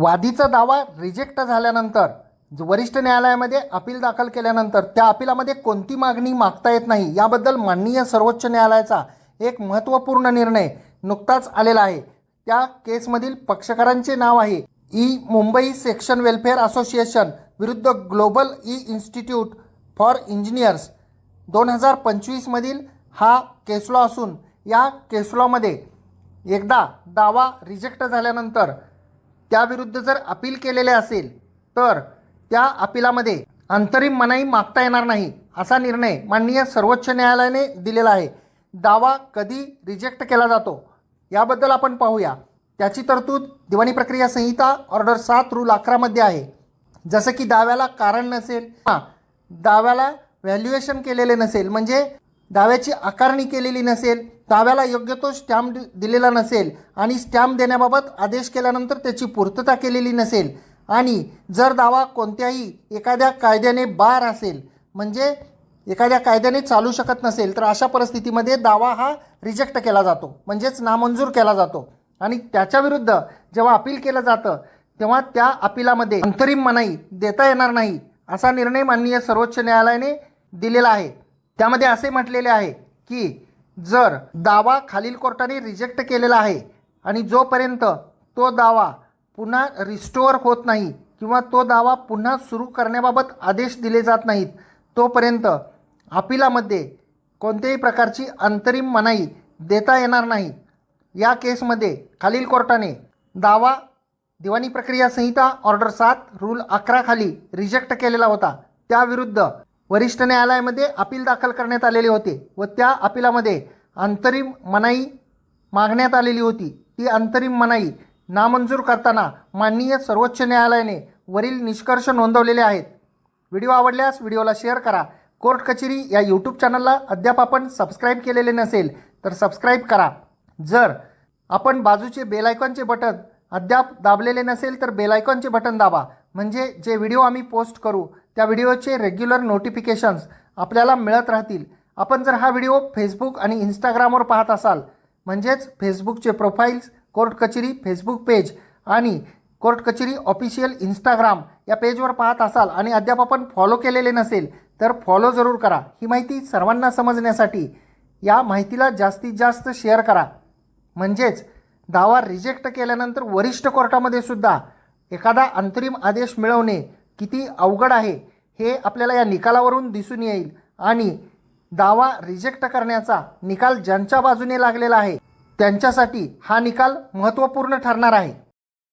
वादीचा दावा रिजेक्ट झाल्यानंतर वरिष्ठ न्यायालयामध्ये अपील दाखल केल्यानंतर त्या अपिलामध्ये कोणती मागणी मागता येत नाही याबद्दल माननीय सर्वोच्च न्यायालयाचा एक महत्त्वपूर्ण निर्णय नुकताच आलेला आहे. त्या केसमधील पक्षकारांचे नाव आहे E Mumbai section welfare association विरुद्ध global E institute for engineers. दोन हजार पंचवीसमधील हा केसलॉ असून या केसलॉमध्ये एकदा दावा रिजेक्ट झाल्यानंतर त्याविरुद्ध जर अपील केलेले असेल तर त्या अपिलामध्ये अंतरिम मनाई मागता येणार नाही असा निर्णय माननीय सर्वोच्च न्यायालयाने दिलेला आहे. दावा कधी रिजेक्ट केला जातो याबद्दल आपण पाहूया. त्याची तरतूद दिवाणी प्रक्रिया संहिता ऑर्डर सात रूल अकरामध्ये आहे. जसं की दाव्याला कारण नसेल हां दाव्याला व्हॅल्युएशन केलेले नसेल म्हणजे दाव्याची आकारणी केलेली नसेल दाव्याला योग्य तो स्टॅम्प दि- दिलेला नसेल आणि स्टॅम्प देण्याबाबत आदेश केल्यानंतर त्याची पूर्तता केलेली नसेल आणि जर दावा कोणत्याही एखाद्या कायद्याने बार असेल म्हणजे एखाद्या कायद्याने चालू शकत नसेल तर अशा परिस्थितीमध्ये दावा हा रिजेक्ट केला जातो म्हणजेच नामंजूर केला जातो. आणि त्याच्याविरुद्ध जेव्हा अपील केलं जातं तेव्हा त्या अपिलामध्ये अंतरिम मनाई देता येणार नाही असा निर्णय माननीय सर्वोच्च न्यायालयाने दिलेला आहे. त्यामध्ये असे म्हटलेले आहे की जर दावा खालील कोर्टाने रिजेक्ट केलेला आहे आणि जोपर्यंत तो दावा पुन्हा रिस्टोअर होत नाही किंवा तो दावा पुन्हा सुरू करण्याबाबत आदेश दिले जात नाहीत तोपर्यंत अपिलामध्ये कोणत्याही प्रकारची अंतरिम मनाई देता येणार नाही. या केसमध्ये खालील कोर्टाने दावा दिवाणी प्रक्रिया संहिता ऑर्डर सात रूल अकरा खाली रिजेक्ट केलेला होता. त्याविरुद्ध वरिष्ठ न्यायालयामध्ये अपील दाखल करण्यात आलेले होते व त्या अपिलामध्ये अंतरिम मनाई मागण्यात आलेली होती. ती अंतरिम मनाई नामंजूर करताना माननीय सर्वोच्च न्यायालयाने वरील निष्कर्ष नोंदवलेले आहेत. व्हिडिओ आवडल्यास व्हिडिओला शेअर करा. कोर्ट कचेरी या यूट्यूब चॅनलला अद्याप आपण सबस्क्राईब केलेले नसेल तर सबस्क्राईब करा. जर आपण बाजूचे बेलायकॉनचे बटन अद्याप दाबलेले नसेल तर बेलायकॉनचे बटन दाबा. म्हणजे जे व्हिडिओ आम्ही पोस्ट करू त्या व्हिडिओचे रेग्युलर नोटिफिकेशन्स आपल्याला मिळत राहतील. आपण जर हा व्हिडिओ फेसबुक आणि इंस्टाग्रामवर पाहत असाल म्हणजेच फेसबुकचे प्रोफाईल्स कोर्ट कचेरी फेसबुक पेज आणि कोर्ट कचेरी ऑफिशियल इंस्टाग्राम या पेजवर पाहत असाल आणि अद्याप आपण फॉलो केलेले नसेल तर फॉलो जरूर करा. ही माहिती सर्वांना समजण्यासाठी या माहितीला जास्तीत जास्त शेअर करा. म्हणजेच दावा रिजेक्ट केल्यानंतर वरिष्ठ कोर्टामध्ये सुद्धा एखादा अंतरिम आदेश मिळवणे किती अवघड आहे हे आपल्याला या निकालावरून दिसून येईल. आणि दावा रिजेक्ट करण्याचा निकाल ज्यांच्या बाजूने लागलेला आहे त्यांच्यासाठी हा निकाल महत्त्वपूर्ण ठरणार आहे.